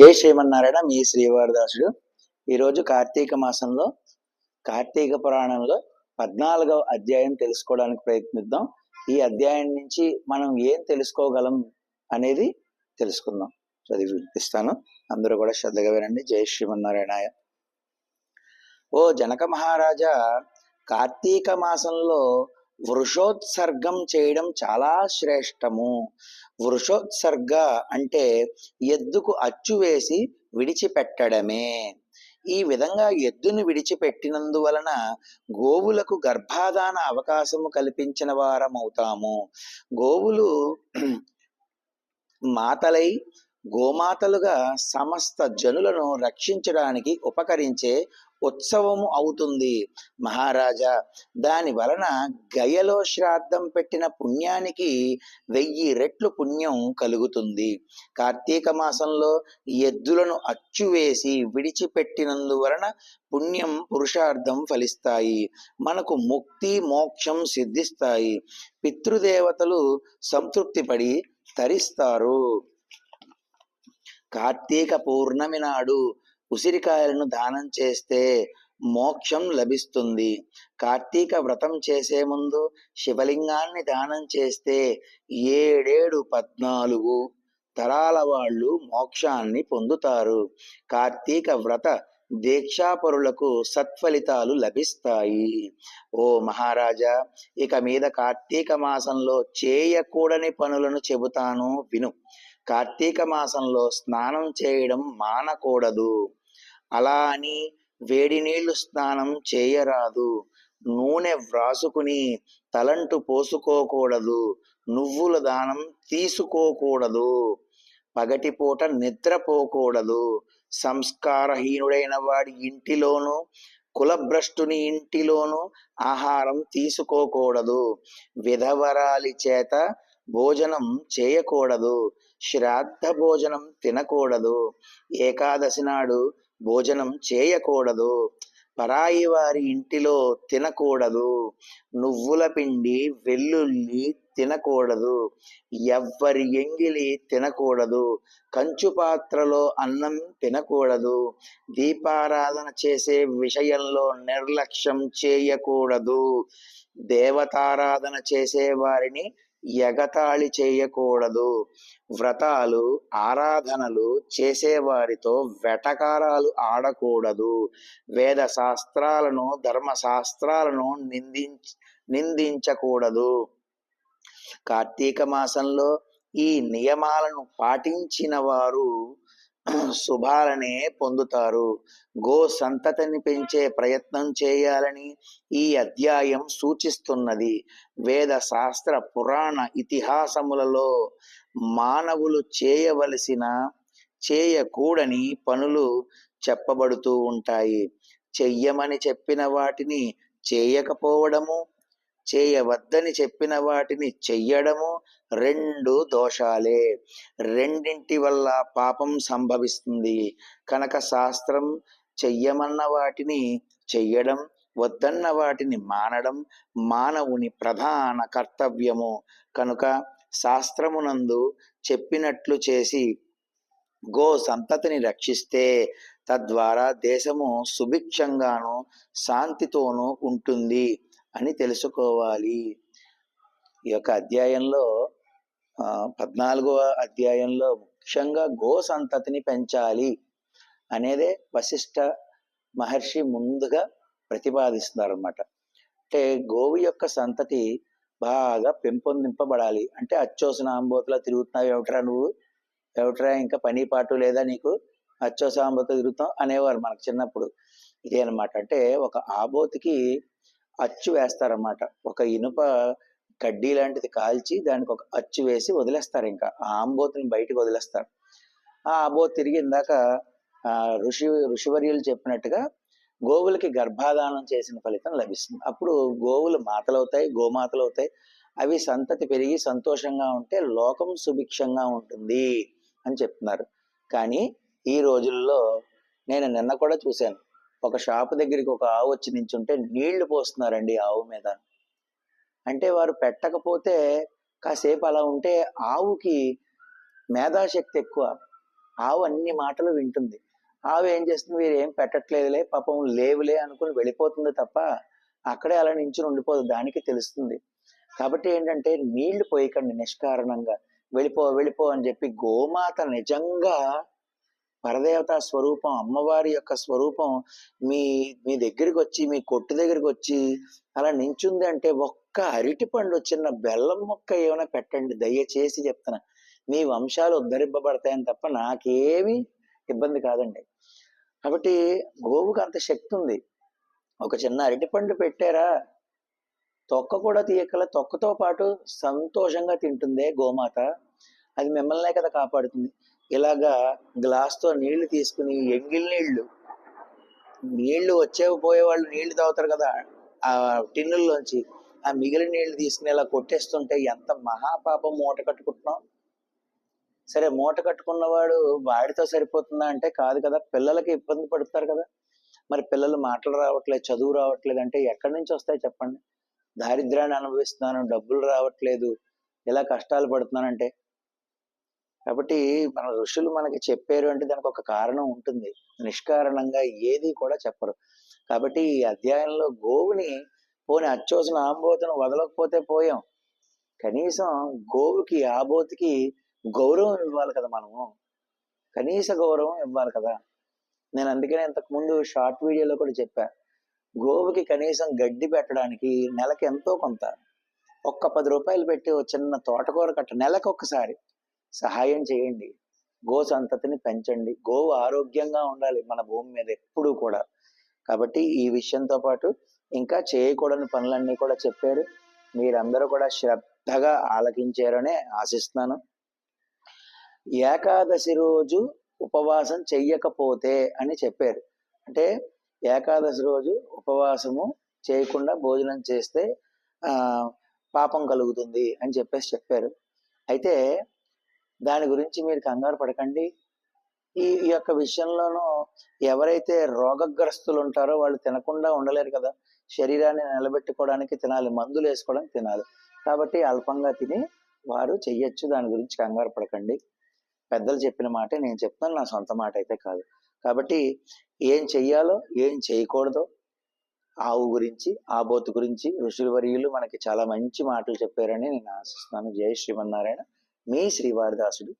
జై శ్రీమన్నారాయణ మీ శ్రీవారదాసుడు. ఈరోజు కార్తీక మాసంలో కార్తీక పురాణంలో పద్నాలుగవ అధ్యాయం తెలుసుకోవడానికి ప్రయత్నిద్దాం. ఈ అధ్యాయం నుంచి మనం ఏం తెలుసుకోగలం అనేది తెలుసుకుందాం. చదివి వినిపిస్తాను అందరూ కూడా శ్రద్ధగా వినండి. జై శ్రీమన్నారాయణాయ. ఓ జనక మహారాజా కార్తీక మాసంలో వృషోత్సర్గం చేయడం చాలా శ్రేష్టము. వృషోత్సర్గ అంటే ఎద్దుకు అచ్చు వేసి విడిచిపెట్టడమే. ఈ విధంగా ఎద్దును విడిచిపెట్టినందువలన గోవులకు గర్భాధాన అవకాశము కల్పించిన వారమవుతాము. గోవులు మాతలై గోమాతలుగా సమస్త జనులను రక్షించడానికి ఉపకరించే ఉత్సవము అవుతుంది. మహారాజా దాని వలన గయలో శ్రాద్ధం పెట్టిన పుణ్యానికి వెయ్యి రెట్లు పుణ్యం కలుగుతుంది. కార్తీక మాసంలో ఎద్దులను అచ్చువేసి విడిచిపెట్టినందువలన పుణ్యం పురుషార్థం ఫలిస్తాయి. మనకు ముక్తి మోక్షం సిద్ధిస్తాయి. పితృదేవతలు సంతృప్తిపడి తరిస్తారు. కార్తీక పౌర్ణమి నాడు ఉసిరికాయలను దానం చేస్తే మోక్షం లభిస్తుంది. కార్తీక వ్రతం చేసే ముందు శివలింగాన్ని దానం చేస్తే ఏడేడు పద్నాలుగు తరాల వాళ్ళు మోక్షాన్ని పొందుతారు. కార్తీక వ్రత దీక్షాపరులకు సత్ఫలితాలు లభిస్తాయి. ఓ మహారాజా ఇక మీద కార్తీక మాసంలో చేయకూడని పనులను చెబుతాను విను. కార్తీక మాసంలో స్నానం చేయడం మానకూడదు. అలా అని వేడి నీళ్ళు స్నానం చేయరాదు. నూనె వ్రాసుకుని తలంటు పోసుకోకూడదు. నువ్వుల దానం తీసుకోకూడదు. పగటిపూట నిద్రపోకూడదు. సంస్కారహీనుడైన వాడి ఇంటిలోనూ కులభ్రష్టుని ఇంటిలోనూ ఆహారం తీసుకోకూడదు. విధవరాలి చేత భోజనం చేయకూడదు. శ్రాద్ధ భోజనం తినకూడదు. ఏకాదశి నాడు భోజనం చేయకూడదు. పరాయి వారి ఇంటిలో తినకూడదు. నువ్వుల పిండి వెల్లుల్లి తినకూడదు. ఎవ్వరి ఎంగిలి తినకూడదు. కంచు పాత్రలో అన్నం తినకూడదు. దీపారాధన చేసే విషయంలో నిర్లక్ష్యం చేయకూడదు. దేవతారాధన చేసే వారిని ఎగతాళి చేయకూడదు. వ్రతాలు ఆరాధనలు చేసేవారితో వెటకారాలు ఆడకూడదు. వేద శాస్త్రాలను ధర్మశాస్త్రాలను నిందించ నిందించకూడదు. కార్తీక మాసంలో ఈ నియమాలను పాటించిన వారు శుభాలనే పొందుతారు. గో సంతతిని పెంచే ప్రయత్నం చేయాలని ఈ అధ్యాయం సూచిస్తున్నది. వేద శాస్త్ర పురాణ ఇతిహాసములలో మానవులు చేయవలసిన చేయకూడని పనులు చెప్పబడుతూ ఉంటాయి. చెయ్యమని చెప్పిన వాటిని చేయకపోవడము చేయవద్దని చెప్పిన వాటిని చెయ్యడము రెండు దోషాలే. రెండింటి వల్ల పాపం సంభవిస్తుంది. కనుక శాస్త్రం చెయ్యమన్న వాటిని చెయ్యడం వద్దన్న వాటిని మానడం మానవుని ప్రధాన కర్తవ్యము. కనుక శాస్త్రమునందు చెప్పినట్లు చేసి గో సంతతిని రక్షిస్తే తద్వారా దేశము సుభిక్షంగాను శాంతితోనూ ఉంటుంది. అని తెలుసుకోవాలి. ఈ యొక్క అధ్యాయంలో పద్నాలుగవ అధ్యాయంలో ముఖ్యంగా గో సంతతిని పెంచాలి అనేదే వశిష్ట మహర్షి ముందుగా ప్రతిపాదిస్తున్నారు అనమాట అంటే గోవు యొక్క సంతతి బాగా పెంపొందింపబడాలి. అంటే అచ్చోసిన ఆంబోతులా తిరుగుతున్నావు ఏమిట్రా నువ్వు? ఏమిట్రా ఇంకా పని పాటు లేదా నీకు? అచ్చోస తిరుగుతాం అనేవారు మనకు చిన్నప్పుడు. ఇదే అనమాట అంటే ఒక ఆబోతికి అచ్చు వేస్తారన్నమాట. ఒక ఇనుప కడ్డీ లాంటిది కాల్చి దానికి ఒక అచ్చు వేసి వదిలేస్తారు ఇంకా. ఆ ఆంబోతుని బయటకు వదిలేస్తారు. ఆ ఆబోత్ తిరిగి ఇందాక ఋషి ఋషివర్యులు చెప్పినట్టుగా గోవులకి గర్భాధానం చేసిన ఫలితం లభిస్తుంది. అప్పుడు గోవులు మాతలవుతాయి గోమాతలు అవుతాయి అవి సంతతి పెరిగి సంతోషంగా ఉంటే లోకం సుభిక్షంగా ఉంటుంది అని చెప్తున్నారు. కానీ ఈ రోజుల్లో నేను నిన్న కూడా చూశాను. ఒక షాపు దగ్గరికి ఒక ఆవు వచ్చి నించుంటే నీళ్ళు పోస్తున్నారండి ఆవు మీద. అంటే వారు పెట్టకపోతే కాసేపు అలా ఉంటే ఆవుకి మేధాశక్తి ఎక్కువ. ఆవు అన్ని మాటలు వింటుంది. ఆవు ఏం చేస్తుంది? మీరు ఏం పెట్టట్లేదులే పాపం లేవులే అనుకుని వెళ్ళిపోతుంది తప్ప అక్కడే అలా నించుని ఉండిపోదు. దానికి తెలుస్తుంది. కాబట్టి ఏంటంటే నీళ్ళు పోయకండి నిష్కారణంగా. వెళ్ళిపో వెళ్ళిపో అని చెప్పి గోమాత నిజంగా పరదేవత స్వరూపం అమ్మవారి యొక్క స్వరూపం మీ మీ దగ్గరికి వచ్చి మీ కొట్టు దగ్గరికి వచ్చి అలా నించుంది అంటే ఒక్క అరటి పండు చిన్న బెల్లం మొక్క ఏమైనా పెట్టండి. దయచేసి చెప్తున్నా. మీ వంశాలు ఉద్ధరింపబడతాయని తప్ప నాకేమీ ఇబ్బంది కాదండి. కాబట్టి గోవుకు అంత శక్తి ఉంది. ఒక చిన్న అరటిపండు పెట్టారా? తొక్క కూడా తీయకల తొక్కతో పాటు సంతోషంగా తింటుందే గోమాత. అది మిమ్మల్నే కదా కాపాడుతుంది. ఇలాగా గ్లాస్తో నీళ్ళు తీసుకుని ఎంగిల్ నీళ్ళు. నీళ్ళు వచ్చేవి పోయే వాళ్ళు నీళ్ళు తాగుతారు కదా ఆ టిన్నుల్లోంచి. ఆ మిగిలిన నీళ్ళు తీసుకుని ఇలా కొట్టేస్తుంటే ఎంత మహాపాపం మూట కట్టుకుంటున్నాం. సరే మూట కట్టుకున్నవాడు వాడితో సరిపోతుందా అంటే కాదు కదా పిల్లలకి ఇబ్బంది పడుతారు కదా. మరి పిల్లలు మాటలు రావట్లేదు చదువు రావట్లేదు అంటే ఎక్కడి నుంచి వస్తాయి చెప్పండి. దారిద్ర్యాన్ని అనుభవిస్తున్నాను డబ్బులు రావట్లేదు ఇలా కష్టాలు పడుతున్నానంటే. కాబట్టి మన ఋషులు మనకి చెప్పారు అంటే దానికి ఒక కారణం ఉంటుంది. నిష్కారణంగా ఏది కూడా చెప్పరు. కాబట్టి ఈ అధ్యాయంలో గోవుని పోని అచ్చోసిన ఆంబోతను వదలకపోతే పోయాం. కనీసం గోవుకి ఆబోతికి గౌరవం ఇవ్వాలి కదా మనము. కనీస గౌరవం ఇవ్వాలి కదా. నేను అందుకనే ఇంతకు ముందు షార్ట్ వీడియోలో కూడా చెప్పా. గోవుకి కనీసం గడ్డి పెట్టడానికి నెలకి ఎంతో కొంత. ఒక్క పది రూపాయలు పెట్టి ఒక చిన్న తోటకూర కట్ట నెలకు ఒక్కసారి సహాయం చేయండి. గో సంతతిని పెంచండి. గోవు ఆరోగ్యంగా ఉండాలి మన భూమి మీద ఎప్పుడూ కూడా. కాబట్టి ఈ విషయంతో పాటు ఇంకా చేయకూడని పనులన్నీ కూడా చెప్పారు. మీరందరూ కూడా శ్రద్ధగా ఆలకించారనే ఆశిస్తున్నాను. ఏకాదశి రోజు ఉపవాసం చెయ్యకపోతే అని చెప్పారు. అంటే ఏకాదశి రోజు ఉపవాసము చేయకుండా భోజనం చేస్తే పాపం కలుగుతుంది అని చెప్పేసి చెప్పారు. అయితే దాని గురించి మీరు కంగారు పడకండి. ఈ యొక్క విషయంలోనూ ఎవరైతే రోగగ్రస్తులు ఉంటారో వాళ్ళు తినకుండా ఉండలేరు కదా. శరీరాన్ని నిలబెట్టుకోవడానికి తినాలి మందులు వేసుకోవడానికి తినాలి. కాబట్టి అల్పంగా తిని వారు చెయ్యొచ్చు దాని గురించి కంగారు పడకండి. పెద్దలు చెప్పిన మాటే నేను చెప్తాను నా సొంత మాట అయితే కాదు. కాబట్టి ఏం చెయ్యాలో ఏం చేయకూడదో ఆవు గురించి ఆబోతు గురించి ఋషుల వర్యులు మనకి చాలా మంచి మాటలు చెప్పారని నేను ఆశిస్తున్నాను. జయ శ్రీమన్నారాయణ. మీ శ్రీవారిదాసుడు